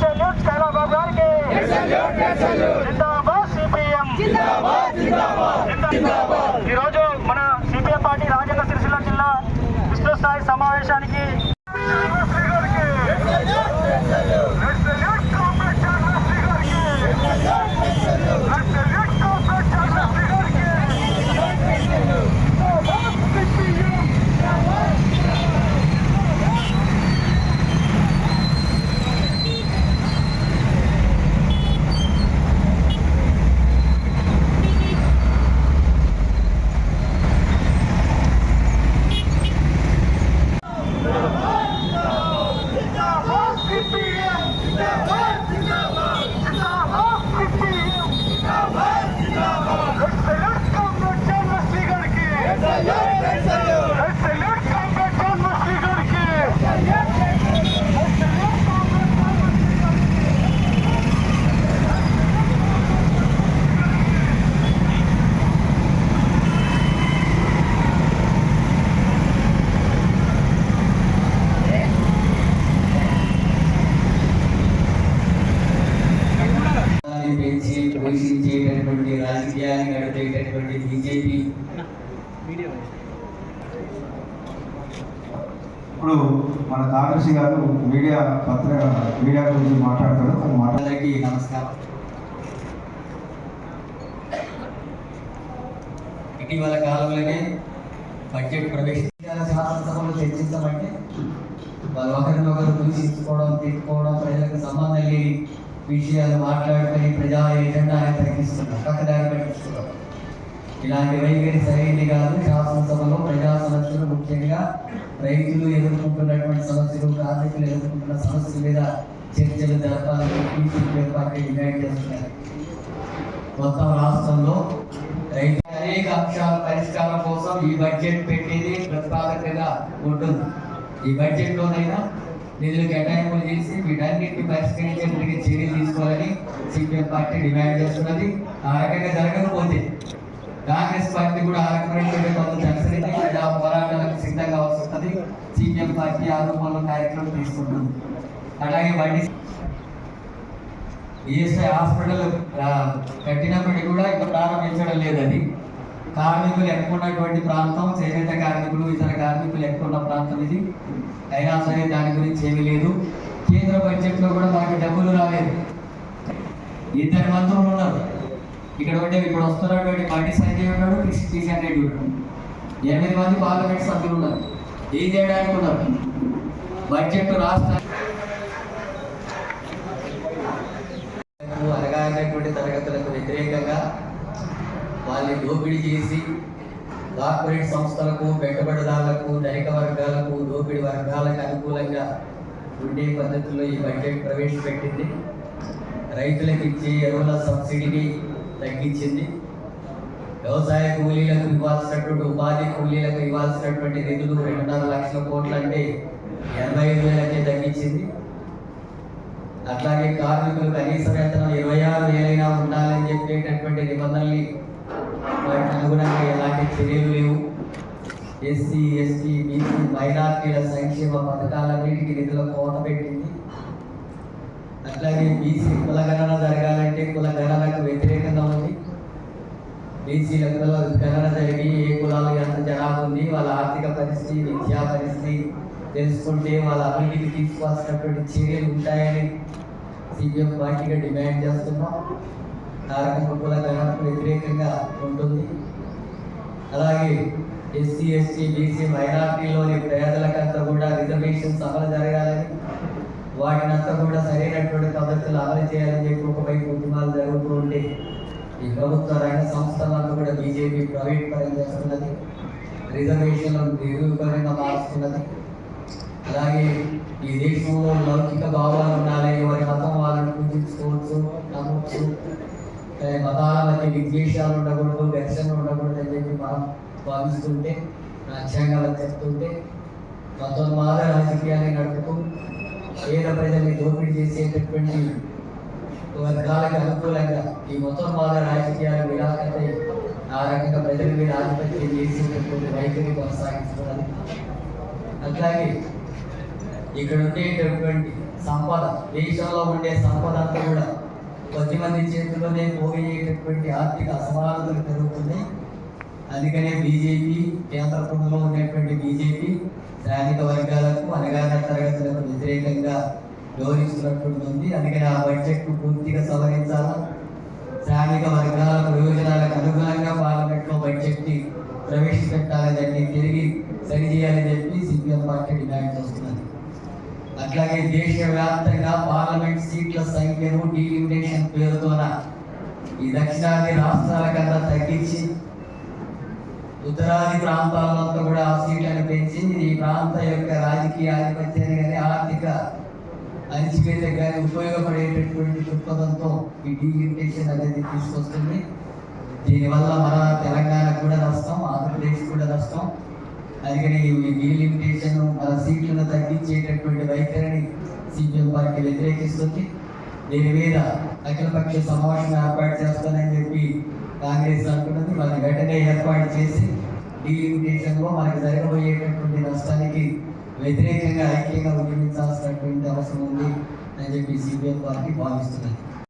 Salute Kailababu గారికి జిందాబాద్ CPM మన సిపిఎం పార్టీ రాజన్న సిరిసిల్ల జిల్లా విశ్వస్థాయి సమావేశానికి ఇప్పుడు మన కాంగ్రెస్ గారు మీడియా పత్ర మీడియా గురించి మాట్లాడతారు. అది మాట్లాడడానికి నమస్కారం. ఇటీవల కాలంలోనే బడ్జెట్ ప్రవేశించాల శాసనసభలో చర్చించమంటే వాళ్ళు ఒకరినొకరు దూషించుకోవడం తిట్టుకోవడం ప్రజలకు సంబంధం లేని విషయాలు మాట్లాడుకొని ప్రజా ఎజెండాని తగ్గిస్తున్నారు. పక్కదారి పట్టిస్తున్నారు ఇలాంటి వైఖరి సరైనది కాదు. శాసనసభలో ప్రజా సమస్యలు ముఖ్యంగా రైతులు ఎదుర్కొంటున్నటువంటి సమస్యలు కార్మికులు ఎదుర్కొంటున్న సమస్యల మీద చర్చలు జరపాలని బీజేపీ పార్టీ డిమాండ్ చేస్తున్నారు. మొత్తం రాష్ట్రంలో రైతు అనేక అంశాల పరిష్కారం కోసం ఈ బడ్జెట్ పెట్టేది ప్రతిపాదకగా ఉంటుంది. ఈ బడ్జెట్లోనైనా నిధులు కేటాయింపులు చేసి వీటన్నిటిని పరిష్కరించేందుకు చర్యలు తీసుకోవాలని సిపిఎం పార్టీ డిమాండ్ చేస్తున్నది. ఆ రకంగా జరగకపోతే కాంగ్రెస్ పార్టీ కూడా ఆ రకమైనటువంటి కొంత ప్రజా పోరాటాలకు సిద్ధంగా వస్తుంది సిపిఎం పార్టీ ఆరోపణలు కార్యక్రమం తీసుకుంటుంది. అలాగే బండి ఈఎస్ఐ హాస్పిటల్ కట్టినప్పటికీ కూడా ఇక ప్రారంభించడం లేదు అది. కార్మికులు ఎక్కువ ఉన్నటువంటి ప్రాంతం చేనేత కార్మికులు ఇతర కార్మికులు ఎక్కువ ఉన్న ప్రాంతం ఇది. అయినా సరే దాని గురించి ఏమీ లేదు. కేంద్ర బడ్జెట్లో కూడా మనకి డబ్బులు రాలేదు. ఇద్దరు మంత్రులు ఉన్నారు. ఇక్కడ ఉంటే ఇప్పుడు వస్తున్నటువంటి బండి సంజయ్ ఉన్నాడు కిషన్ సంజయ్ ఉన్నాడు. ఎనిమిది మంది పార్లమెంట్ సభ్యులు ఉన్నారు. ఏం చేయడానికి ఉన్నారు? బడ్జెట్ రాష్ట్ర అనగానటువంటి తరగతులకు వ్యతిరేకంగా వాళ్ళని దోపిడీ చేసి కార్పొరేట్ సంస్థలకు పెట్టుబడిదారులకు ధనిక వర్గాలకు దోపిడీ వర్గాలకు అనుకూలంగా ఉండే పద్ధతిలో ఈ బడ్జెట్ ప్రవేశపెట్టింది. రైతులకు ఇచ్చే ఎరువుల సబ్సిడీని తగ్గించింది. వ్యవసాయ కూలీలకు ఇవ్వాల్సినటువంటి ఉపాధి కూలీలకు ఇవ్వాల్సినటువంటి నిధులు రెండున్నర లక్షల కోట్లు అంటే ఎనభై ఐదు వేలకే తగ్గించింది. అట్లాగే కార్మికులు కనీస వేతనం ఇరవై ఆరు వేలైనా ఉండాలని చెప్పేటటువంటి నిబంధనల్ని వాటికి అనుగుణంగా ఎలాంటి చర్యలు లేవు. ఎస్సీ ఎస్టీ బీసీ మైనార్టీల సంక్షేమ పథకాలన్నిటికీ నిధుల కోత పెట్టింది అట్లాగే బీసీ కులగణన జరగాలంటే కులగణనకు వ్యతిరేకంగా ఉంది. బీసీలకు గణన జరిగి ఏ కులాలు ఎంత జనాభా ఉంది వాళ్ళ ఆర్థిక పరిస్థితి విద్యా పరిస్థితి తెలుసుకుంటే వాళ్ళ అభివృద్ధికి తీసుకోవాల్సినటువంటి చర్యలు ఉంటాయని సిపిఎం పార్టీగా డిమాండ్ చేస్తున్నాం. కార్మిక కుల గణనకు వ్యతిరేకంగా ఉంటుంది. అలాగే ఎస్సీ ఎస్టీ బీసీ మైనార్టీలోని పేదలకంతా కూడా రిజర్వేషన్స్ అమలు జరగాలని వాటినంతా కూడా సరైనటువంటి పద్ధతులు అమలు చేయాలని చెప్పి ఒకవైపు ఉద్యమాలు జరుగుతూ ఉంటే ఈ ప్రభుత్వ రంగ సంస్థలను కూడా బీజేపీ ప్రైవేట్ పరం చేస్తున్నది. రిజర్వేషన్లను నిరూపణగా మారుస్తున్నది. అలాగే ఈ దేశంలో లౌకిక భావాలు ఉండాలి ఎవరి మతం వాళ్ళని పూజించుకోవచ్చు నమ్మవచ్చు మతాల మధ్య విద్వేషాలు ఉండకూడదు ఘర్షణలు ఉండకూడదు అని చెప్పి మనం భావిస్తుంటే రాజ్యాంగాలు చెప్తుంటే మతోన్మాద రాజకీయాన్ని నడుపుతూ పేద ప్రజల్ని దోపిడీ చేసేటటువంటి వర్గాలకు అనుకూలంగా ఈ మొత్తం బాధ రాజకీయాలు విలాసத்தை ఆ రకంగా ప్రజల మీద ఆధిపత్యం చేసేటటువంటి వైఖరి కొనసాగిస్తున్నారు అట్లాగే ఇక్కడ ఉండేటటువంటి సంపద దేశంలో ఉండే సంపద అంతా కూడా కొద్దిమంది చేతిలోనే పోగేటటువంటి ఆర్థిక అసమానతలు పెరుగుతున్నాయి. అందుకనే బీజేపీ కేంద్ర ప్రభుత్వంలో ఉన్నటువంటి బీజేపీ శ్రామిక వర్గాలకు అనగాన తరగతులకు వ్యతిరేకంగా వ్యవహరిస్తున్నటువంటి ఉంది అందుకని ఆ బడ్జెట్ పూర్తిగా సవరించాలా? శ్రామిక వర్గాల ప్రయోజనాలకు అనుగుణంగా పార్లమెంట్లో బడ్జెట్ని ప్రవేశపెట్టాలని దాన్ని తిరిగి సరిచేయాలని చెప్పి సిపిఎం పార్టీ డిమాండ్ చేస్తున్నది. అట్లాగే దేశవ్యాప్తంగా పార్లమెంట్ సీట్ల సంఖ్యను డీలిమిటేషన్ పేరుతోన ఈ దక్షిణాది రాష్ట్రాల కన్నా తగ్గించి ఉత్తరాది ప్రాంతాలంతా కూడా ఆ సీట్లను పెంచి ఈ ప్రాంత యొక్క రాజకీయ ఆధిపత్యాన్ని కానీ ఆర్థిక అణిచివేత కానీ ఉపయోగపడేటటువంటి దృక్పథంతో ఈ డీలిమిటేషన్ అనేది తీసుకొస్తుంది. దీనివల్ల మన తెలంగాణకు కూడా నష్టం ఆంధ్రప్రదేశ్ కూడా నష్టం. అందుకని ఈ డీలిమిటేషన్ మన సీట్లను తగ్గించేటటువంటి వైఖరిని సిపిఎం పార్టీ వ్యతిరేకిస్తుంది. దీని మీద అఖిలపక్ష సమావేశం ఏర్పాటు చేస్తానని చెప్పి కాంగ్రెస్ అనుకున్నది మరి వెంటనే ఏర్పాటు చేసి డీలిమిటేషన్లో మనకి జరగబోయేటటువంటి నష్టానికి వ్యతిరేకంగా ఐక్యంగా ఉద్యమించాల్సినటువంటి అవసరం ఉంది అని చెప్పి సిపిఎం పార్టీ భావిస్తున్నది.